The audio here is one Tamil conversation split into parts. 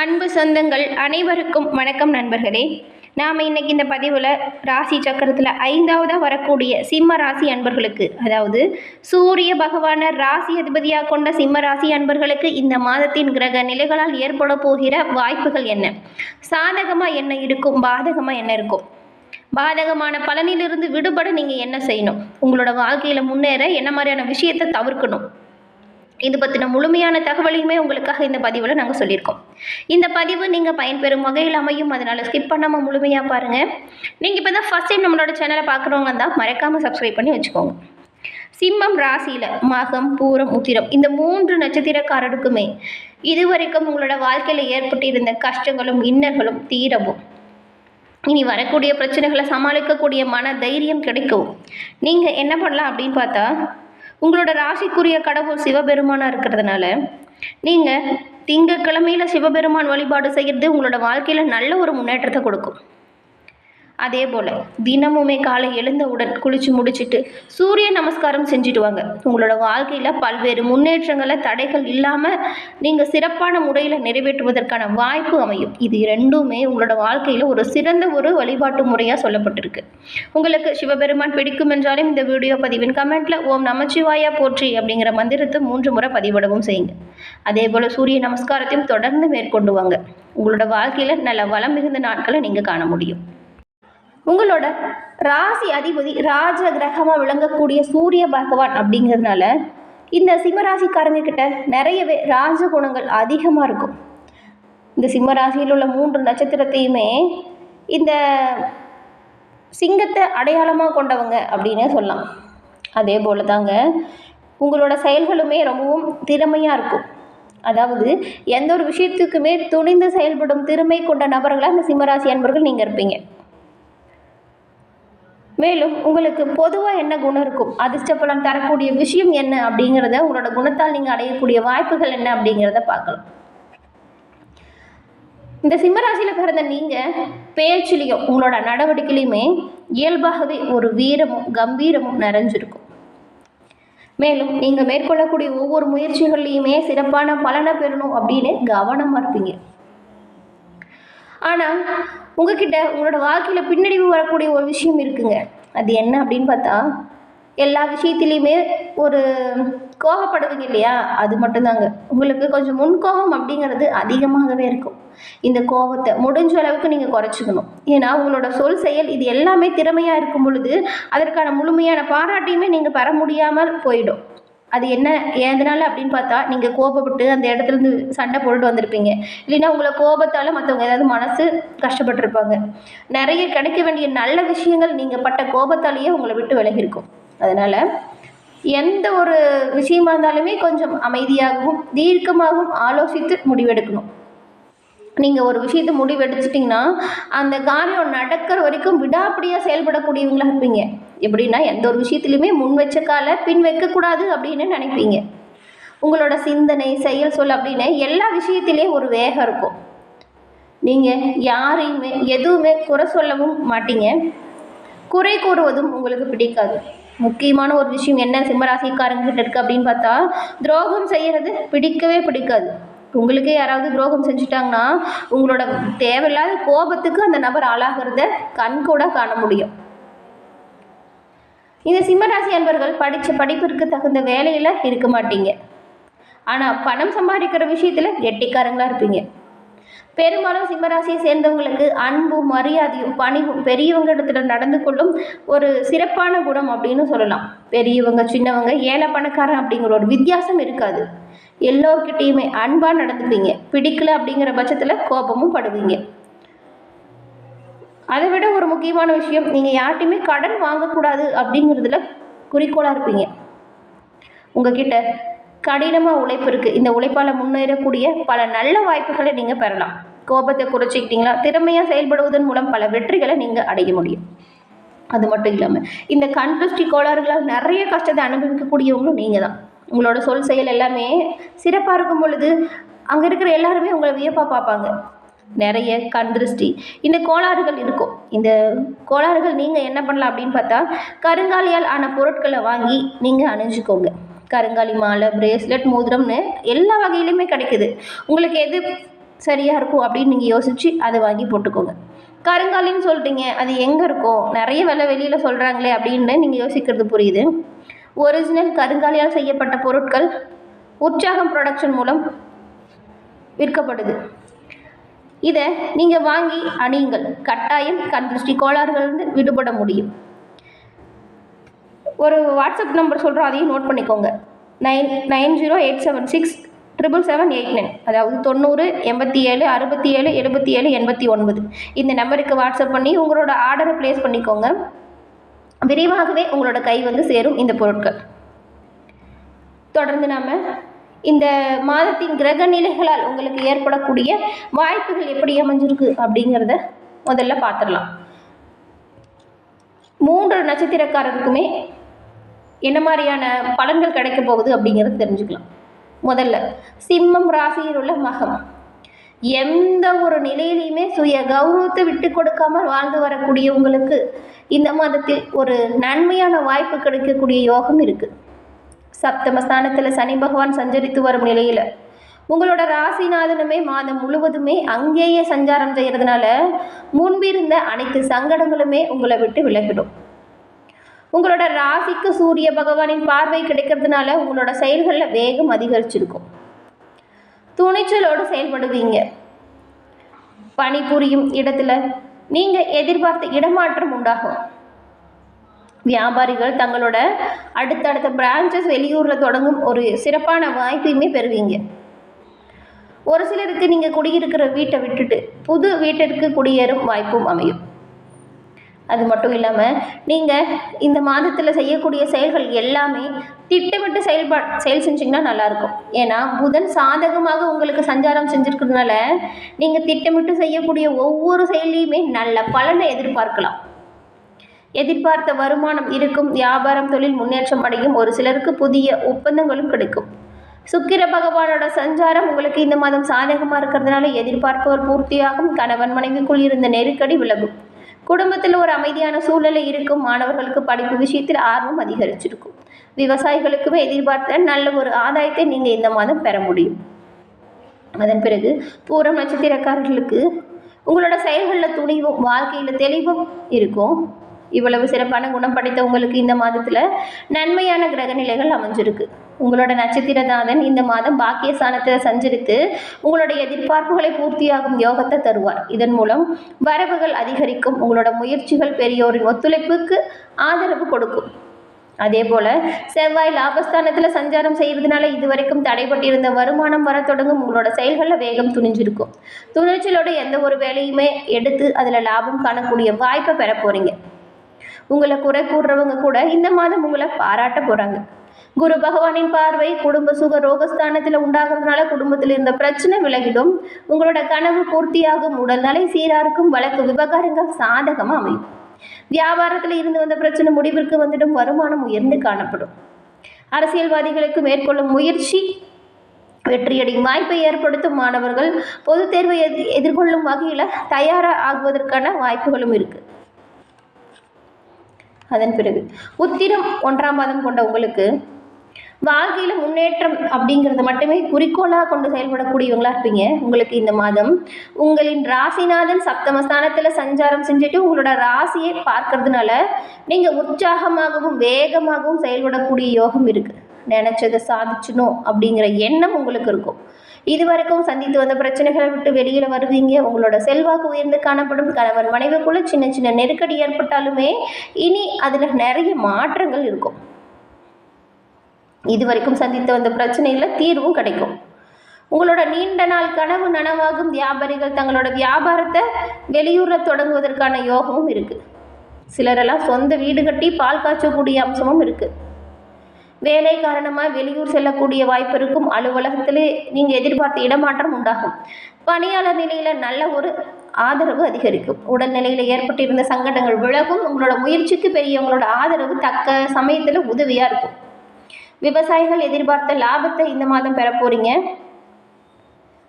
அன்பு சொந்தங்கள் அனைவருக்கும் வணக்கம் நண்பர்களே. நாம் இன்னைக்கு இந்த பதிவில் ராசி சக்கரத்தில் ஐந்தாவதாக வரக்கூடிய சிம்ம ராசி அன்பர்களுக்கு அதாவது சூரிய பகவான ராசி அதிபதியாக கொண்ட சிம்ம ராசி அன்பர்களுக்கு இந்த மாதத்தின் கிரக நிலைகளால் ஏற்பட போகிற வாய்ப்புகள் என்ன? சாதகமாக என்ன இருக்கும்? பாதகமாக என்ன இருக்கும்? பாதகமான பலனிலிருந்து விடுபட நீங்கள் என்ன செய்யணும்? உங்களோட வாழ்க்கையில் முன்னேற என்ன மாதிரியான விஷயத்தை தவிர்க்கணும்? இது பற்றின முழுமையான தகவலையுமே உங்களுக்காக இந்த பதிவில் நாங்கள் சொல்லியிருக்கோம். இந்த பதிவு நீங்கள் பயன்பெறும் வகையில் அமையும். அதனால் ஸ்கிப் பண்ணாமல் முழுமையாக பாருங்கள் நீங்கள் இப்போ தான் ஃபஸ்ட் டைம் நம்மளோட சேனலை பார்க்குறவங்க தான் மறக்காமல் சப்ஸ்கிரைப் பண்ணி வச்சுக்கோங்க. சிம்மம் ராசியில் மகம் பூரம் உத்திரம் இந்த மூன்று நட்சத்திரக்காரருக்குமே இதுவரைக்கும் உங்களோட வாழ்க்கையில் ஏற்பட்டிருந்த கஷ்டங்களும் இன்னல்களும் தீரவும். இனி வரக்கூடிய பிரச்சனைகளை சமாளிக்கக்கூடிய மன தைரியம் கிடைக்கும். நீங்கள் என்ன பண்ணலாம் அப்படின்னு பார்த்தா உங்களோட ராசிக்குரிய கடவுள் சிவபெருமானாக இருக்கிறதுனால நீங்கள் திங்கக்கிழமையில் சிவபெருமான் வழிபாடு செய்கிறது உங்களோட வாழ்க்கையில் நல்ல ஒரு முன்னேற்றத்தை கொடுக்கும். அதே போல் தினமுமே காலை எழுந்தவுடன் குளித்து முடிச்சுட்டு சூரிய நமஸ்காரம் செஞ்சுட்டு வாங்க. உங்களோட வாழ்க்கையில் பல்வேறு முன்னேற்றங்களை தடைகள் இல்லாமல் நீங்கள் சிறப்பான முறையில் நிறைவேற்றுவதற்கான வாய்ப்பு அமையும். இது ரெண்டுமே உங்களோட வாழ்க்கையில் ஒரு சிறந்த ஒரு வழிபாட்டு முறையாக சொல்லப்பட்டிருக்கு. உங்களுக்கு சிவபெருமான் பிடிக்கும் என்றாலும் இந்த வீடியோ பதிவின் கமெண்ட்டில் ஓம் நமச்சிவாயா போற்றி அப்படிங்கிற மந்திரத்தை மூன்று முறை பதிவிடவும் செய்யுங்க. அதே போல் சூரிய நமஸ்காரத்தையும் தொடர்ந்து மேற்கொண்டு வாங்க. உங்களோட வாழ்க்கையில் நல்ல வளம் மிகுந்த நாட்களை நீங்கள் காண முடியும். உங்களோட ராசி அதிபதி ராஜ கிரகமாக விளங்கக்கூடிய சூரிய பகவான் அப்படிங்கிறதுனால இந்த சிம்மராசிக்காரங்க கிட்ட நிறையவே ராஜ குணங்கள் அதிகமாக இருக்கும். இந்த சிம்மராசியில் உள்ள மூன்று நட்சத்திரத்தையுமே இந்த சிங்கத்தை அடையாளமாக கொண்டவங்க அப்படின்னே சொல்லலாம். அதே போல் தாங்க உங்களோட செயல்களுமே ரொம்பவும் திறமையாக இருக்கும். அதாவது எந்த ஒரு விஷயத்துக்குமே துணிந்து செயல்படும் திறமை கொண்ட நபர்களாக இந்த சிம்மராசி அன்பர்கள் நீங்கள் இருப்பீங்க. மேலும் உங்களுக்கு பொதுவாக என்ன குணம் இருக்கும்? அதிர்ஷ்டப்பலம் தரக்கூடிய விஷயம் என்ன அப்படிங்கிறத உங்களோட குணத்தால் நீங்கள் அடையக்கூடிய வாய்ப்புகள் என்ன அப்படிங்கிறத பார்க்கலாம். இந்த சிம்மராசியில் பிறந்த நீங்கள் பேச்சிலையும் உங்களோட நடவடிக்கையிலையுமே இயல்பாகவே ஒரு வீரமும் கம்பீரமும் நிறைஞ்சிருக்கும். மேலும் நீங்கள் மேற்கொள்ளக்கூடிய ஒவ்வொரு முயற்சிகள்லையுமே சிறப்பான பலனை பெறணும் அப்படின்னு கவனமாக இருப்பீங்க. ஆனால் உங்ககிட்ட உங்களோட வாழ்க்கையில் பின்னடைவு வரக்கூடிய ஒரு விஷயம் இருக்குங்க. அது என்ன அப்படின்னு பார்த்தா எல்லா விஷயத்துலேயுமே ஒரு கோபப்படுவீங்க இல்லையா? அது மட்டும்தாங்க. உங்களுக்கு கொஞ்சம் முன்கோபம் அப்படிங்கிறது அதிகமாகவே இருக்கும். இந்த கோபத்தை முடிஞ்ச அளவுக்கு நீங்கள் குறைச்சிக்கணும். ஏன்னா உங்களோட சொல் செயல் இது எல்லாமே திறமையாக இருக்கும் பொழுது அதற்கான முழுமையான பாராட்டையுமே நீங்கள் பெற முடியாமல் போயிடும். அது என்ன எதனால அப்படின்னு பார்த்தா நீங்கள் கோபப்பட்டு அந்த இடத்துல இருந்து சண்டை போட்டுட்டு வந்திருப்பீங்க. இல்லைன்னா உங்களை கோபத்தால் மற்றவங்க ஏதாவது மனசு கஷ்டப்பட்டிருப்பாங்க. நிறைய கிடைக்க வேண்டிய நல்ல விஷயங்கள் நீங்கள் பட்ட கோபத்தாலேயே உங்களை விட்டு விலகி இருக்கும் அதனால் எந்த ஒரு விஷயமா இருந்தாலுமே கொஞ்சம் அமைதியாகவும் தீர்க்கமாகவும் ஆலோசித்து முடிவெடுக்கணும். நீங்கள் ஒரு விஷயத்தை முடிவெடுத்துட்டிங்கன்னா அந்த காரியம் நடக்கிற வரைக்கும் விடாப்பிடியாக செயல்படக்கூடியவங்களாக இருப்பீங்க. எப்படின்னா எந்த ஒரு விஷயத்துலையுமே முன் வச்ச காலை பின் வைக்கக்கூடாது அப்படின்னு நினைப்பீங்க. உங்களோட சிந்தனை செயல் சொல் அப்படின்னு எல்லா விஷயத்திலையும் ஒரு வேகம் இருக்கும். நீங்கள் யாரையுமே எதுவுமே குறை சொல்லவும் மாட்டீங்க. குறை கூறுவதும் உங்களுக்கு பிடிக்காது. முக்கியமான ஒரு விஷயம் என்ன? சிம்மராசிக்காரங்கிட்ட இருக்குது அப்படின்னு பார்த்தா துரோகம் செய்கிறது பிடிக்கவே பிடிக்காது. உங்களுக்கே யாராவது துரோகம் செஞ்சுட்டாங்கன்னா உங்களோட தேவையில்லாத கோபத்துக்கு அந்த நபர் ஆளாகிறத கண் கூட காண முடியும். இந்த சிம்மராசி அன்பர்கள் படித்த படிப்பிற்கு தகுந்த வேலையில் இருக்க மாட்டீங்க. ஆனால் பணம் சம்பாதிக்கிற விஷயத்தில் கெட்டிக்காரங்களாக இருப்பீங்க. பெரும்பாலும் சிம்மராசியை சேர்ந்தவங்களுக்கு அன்பும் மரியாதையும் பணிவும் பெரியவங்க இடத்துல நடந்து கொள்ளும் ஒரு சிறப்பான குணம் அப்படின்னு சொல்லலாம். பெரியவங்க சின்னவங்க ஏழை பணக்காரன் அப்படிங்கிற ஒரு வித்தியாசம் இருக்காது. எல்லோர்கிட்டேயுமே அன்பாக நடந்துப்பீங்க. பிடிக்கல அப்படிங்கிற பட்சத்தில் கோபமும் படுவீங்க. அதை விட ஒரு முக்கியமான விஷயம் நீங்கள் யார்ட்டையுமே கடன் வாங்கக்கூடாது அப்படிங்கிறதுல குறிக்கோளாக இருப்பீங்க. உங்ககிட்ட கடினமாக உழைப்பு இருக்குது இந்த உழைப்பால் முன்னேறக்கூடிய பல நல்ல வாய்ப்புகளை நீங்கள் பெறலாம். கோபத்தை குறைச்சிக்கிட்டீங்களா? திறமையாக செயல்படுவதன் மூலம் பல வெற்றிகளை நீங்கள் அடைய முடியும். அது மட்டும் இல்லாமல் இந்த கண் திருஷ்டி கோளாறுகளால் நிறைய கஷ்டத்தை அனுபவிக்கக்கூடியவங்களும் நீங்கள் தான் உங்களோட சொல் செயல் எல்லாமே சிறப்பாக இருக்கும் பொழுது அங்கே இருக்கிற எல்லாருமே உங்களை வியப்பாக பார்ப்பாங்க. நிறைய கண் திருஷ்டி. இந்த கோளாறுகள் இருக்கும். இந்த கோளாறுகள் நீங்கள் என்ன பண்ணலாம் அப்படின்னு பார்த்தா கருங்காலியால் ஆன பொருட்களை வாங்கி நீங்கள் அணிஞ்சுக்கோங்க. கருங்காலி மாலை பிரேஸ்லெட் மோதிரம்னு எல்லா வகையிலுமே கிடைக்குது. உங்களுக்கு எது சரியாக இருக்கும் அப்படின்னு நீங்கள் யோசித்து அதை வாங்கி போட்டுக்கோங்க. கருங்காலின்னு சொல்லிட்டீங்க அது எங்கே இருக்கும்? நிறைய விலை வெளியில் சொல்கிறாங்களே அப்படின்னு நீங்கள் யோசிக்கிறது புரியுது. ஒரிஜினல் கருங்காலியால் செய்யப்பட்ட பொருட்கள் உற்சாகம் ப்ரொடக்ஷன் மூலம் விற்கப்படுது. இதை நீங்கள் வாங்கி அணியுங்கள். கட்டாயம் கண் திருஷ்டி கோளாறுகள்ந்து விடுபட முடியும். ஒரு வாட்ஸ்அப் நம்பர் சொல்கிறோம் அதையும் நோட் பண்ணிக்கோங்க. Nine nine zero eight seven six triple seven eight nine. அதாவது தொண்ணூறு எண்பத்தி ஏழு அறுபத்தி ஏழு எழுபத்தி ஏழு எண்பத்தி ஒன்பது. இந்த நம்பருக்கு வாட்ஸ்அப் பண்ணி உங்களோட ஆர்டரை ப்ளேஸ் பண்ணிக்கோங்க. விரைவாகவே உங்களோட கை வந்து சேரும் இந்த பொருட்கள். தொடர்ந்து நாம் இந்த மாதத்தின் கிரக நிலைகளால் உங்களுக்கு ஏற்படக்கூடிய வாய்ப்புகள் எப்படி அமைஞ்சிருக்கு அப்படிங்கிறத முதல்ல பார்த்துடலாம். மூன்று நட்சத்திரக்காரருக்குமே என்ன மாதிரியான பலன்கள் கிடைக்க போகுது அப்படிங்கிறத தெரிஞ்சுக்கலாம். முதல்ல சிம்மம் ராசியில் உள்ள மகம். எந்த ஒரு நிலையிலையுமே சுய கௌரவத்தை விட்டு கொடுக்காமல் வாழ்ந்து வரக்கூடிய உங்களுக்கு இந்த மாதத்தில் ஒரு நன்மையான வாய்ப்பு கிடைக்கக்கூடிய யோகம் இருக்குது சப்தமஸ்தானத்தில் சனி பகவான் சஞ்சரித்து வரும் நிலையில் உங்களோட ராசிநாதனுமே மாதம் முழுவதுமே அங்கேயே சஞ்சாரம் செய்கிறதுனால முன்பிருந்த அனைத்து சங்கடங்களுமே உங்களை விட்டு விலகிடும். உங்களோட ராசிக்கு சூரிய பகவானின் பார்வை கிடைக்கிறதுனால உங்களோட செயல்களில் வேகம் அதிகரிச்சிருக்கும். துணிச்சலோடு செயல்படுவீங்க. பணிபுரியும் இடத்துல நீங்கள் எதிர்பார்த்த இடமாற்றம் உண்டாகும். வியாபாரிகள் தங்களோட அடுத்தடுத்த பிரான்ச்சஸ் வெளியூரில் தொடங்கும் ஒரு சிறப்பான வாய்ப்பையுமே பெறுவீங்க. ஒரு சிலருக்கு நீங்கள் குடியிருக்கிற வீட்டை விட்டுட்டு புது வீட்டிற்கு குடியேறும் வாய்ப்பும் அமையும். அது மட்டும் இல்லாமல் நீங்கள் இந்த மாதத்தில் செய்யக்கூடிய செயல்கள் எல்லாமே திட்டமிட்டு செயல்பா செயல் செஞ்சிங்கன்னா நல்லாயிருக்கும். ஏன்னா புதன் சாதகமாக உங்களுக்கு சஞ்சாரம் செஞ்சுருக்கிறதுனால நீங்கள் திட்டமிட்டு செய்யக்கூடிய ஒவ்வொரு செயலையுமே நல்ல பலனை எதிர்பார்க்கலாம். எதிர்பார்த்த வருமானம் இருக்கும். வியாபாரம் தொழில் முன்னேற்றம் அடையும். ஒரு சிலருக்கு புதிய ஒப்பந்தங்களும் கிடைக்கும். சுக்கிர பகவானோட சஞ்சாரம் உங்களுக்கு இந்த மாதம் சாதகமாக இருக்கிறதுனால எதிர்பார்ப்பவர் பூர்த்தியாகும். கணவன் மனைவிக்குள் இருந்த நெருக்கடி விலகும். குடும்பத்தில் ஒரு அமைதியான சூழ்நிலை இருக்கும். மாணவர்களுக்கு படிப்பு விஷயத்தில் ஆர்வம் அதிகரிச்சிருக்கும். விவசாயிகளுக்குமே எதிர்பார்த்த நல்ல ஒரு ஆதாயத்தை நீங்கள் இந்த மாதம் பெற முடியும். அதன் பிறகு பூரம் நட்சத்திரக்காரர்களுக்கு உங்களோட செயல்களில் துணிவும் வாழ்க்கையில் தெளிவும் இருக்கும். இவ்வளவு சிறப்பான குணம் படைத்த உங்களுக்கு இந்த மாதத்தில் நன்மையான கிரக நிலைகள் அமைஞ்சிருக்கு. உங்களோட நட்சத்திரநாதன் இந்த மாதம் பாக்கியஸ்தானத்தில் சஞ்சரித்து உங்களுடைய எதிர்பார்ப்புகளை பூர்த்தியாகும் யோகத்தை தருவார். இதன் மூலம் வரவுகள் அதிகரிக்கும் உங்களோட முயற்சிகள் பெரியோரின் ஒத்துழைப்புக்கு ஆதரவு கொடுக்கும். அதே போல் செவ்வாய் லாபஸ்தானத்தில் சஞ்சாரம் செய்கிறதுனால இதுவரைக்கும் தடைப்பட்டிருந்த வருமானம் வர தொடங்கும் உங்களோட செயல்களில் வேகம் துணிஞ்சிருக்கும். துணிச்சலோட எந்த ஒரு வேலையுமே எடுத்து அதில் லாபம் காணக்கூடிய வாய்ப்பை பெற போகிறீங்க உங்களை குறை கூடுறவங்க கூட இந்த மாதம் உங்களை பாராட்ட போகிறாங்க குரு பகவானின் பார்வை குடும்ப சுக ரோகஸ்தானத்தில் உண்டாகிறதுனால குடும்பத்தில் இருந்த பிரச்சனை விலகிடும். உங்களோட கனவு பூர்த்தியாகும். உடல்நிலை சீராருக்கும். வழக்கு விவகாரங்கள் சாதகமாக அமையும். வியாபாரத்தில் இருந்து வந்த பிரச்சனை முடிவிற்கு வந்துடும். வருமானம் உயர்ந்து காணப்படும். அரசியல்வாதிகளுக்கு மேற்கொள்ளும் முயற்சி வெற்றியடையும். வாய்ப்பை ஏற்படுத்தும் மாணவர்கள் பொதுத் தேர்வை எதிர்கொள்ளும் வகையில் தயாராக ஆகுவதற்கான வாய்ப்புகளும் இருக்குது அதன் பிறகு உத்திரம் ஒன்றாம் பாதம் கொண்ட உங்களுக்கு வாழ்க்கையில் முன்னேற்றம் அப்படிங்கிறத மட்டுமே குறிக்கோளாக கொண்டு செயல்படக்கூடியவங்களா இருப்பீங்க. உங்களுக்கு இந்த மாதம் உங்களின் ராசிநாதன் சப்தமஸ்தானத்தில் சஞ்சாரம் செஞ்சுட்டு உங்களோட ராசியை பார்க்கறதுனால நீங்கள் உற்சாகமாகவும் வேகமாகவும் செயல்படக்கூடிய யோகம் இருக்குது நினச்சதை சாதிச்சணும் அப்படிங்கிற எண்ணம் உங்களுக்கு இருக்கும். இதுவரைக்கும் சந்தித்து வந்த பிரச்சனைகளை விட்டு வெளியில் வருவீங்க. உங்களோட செல்வாக்கு உயர்ந்து காணப்படும். கணவன் மனைவிக்குள்ள சின்ன சின்ன நெருக்கடி ஏற்பட்டாலுமே இனி அதில் நிறைய மாற்றங்கள் இருக்கும். இதுவரைக்கும் சந்தித்து வந்த பிரச்சனையில் தீர்வும் கிடைக்கும். உங்களோட நீண்ட நாள் கனவு நனவாகும். வியாபாரிகள் தங்களோட வியாபாரத்தை வெளியூரில் தொடங்குவதற்கான யோகமும் இருக்குது சிலரெல்லாம் சொந்த வீடு கட்டி பால் காய்ச்சக்கூடிய அம்சமும் இருக்குது வேலை காரணமாக வெளியூர் செல்லக்கூடிய வாய்ப்பு இருக்கும். அலுவலகத்திலே நீங்கள் எதிர்பார்த்த இடமாற்றம் உண்டாகும். பணியாளர் நிலையில் நல்ல ஒரு ஆதரவு அதிகரிக்கும். உடல்நிலையில் ஏற்பட்டிருந்த சங்கடங்கள் விலகும். உங்களோட முயற்சிக்கு பெரியவங்களோட ஆதரவு தக்க சமயத்தில் உதவியாக இருக்கும். விவசாயிகள் எதிர்பார்த்த லாபத்தை இந்த மாதம் பெற போகிறீங்க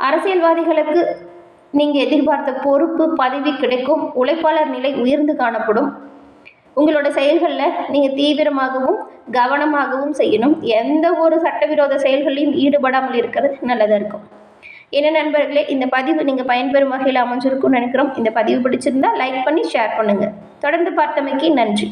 அரசியல்வாதிகளுக்கு நீங்கள் எதிர்பார்த்த பொறுப்பு பதவி கிடைக்கும். உழைப்பாளர் நிலை உயர்ந்து காணப்படும். உங்களோட செயல்களில் நீங்கள் தீவிரமாகவும் கவனமாகவும் செய்யணும். எந்த ஒரு சட்டவிரோத செயல்களையும் ஈடுபடாமல் இருக்கிறது நல்லதாக இருக்கும். என்ன நண்பர்களே இந்த பதிவு நீங்கள் பயன்பெறும் வகையில் அமைஞ்சிருக்கும்னு நினைக்கிறோம். இந்த பதிவு பிடிச்சிருந்தா லைக் பண்ணி ஷேர் பண்ணுங்கள் தொடர்ந்து பார்த்தமைக்கு நன்றி.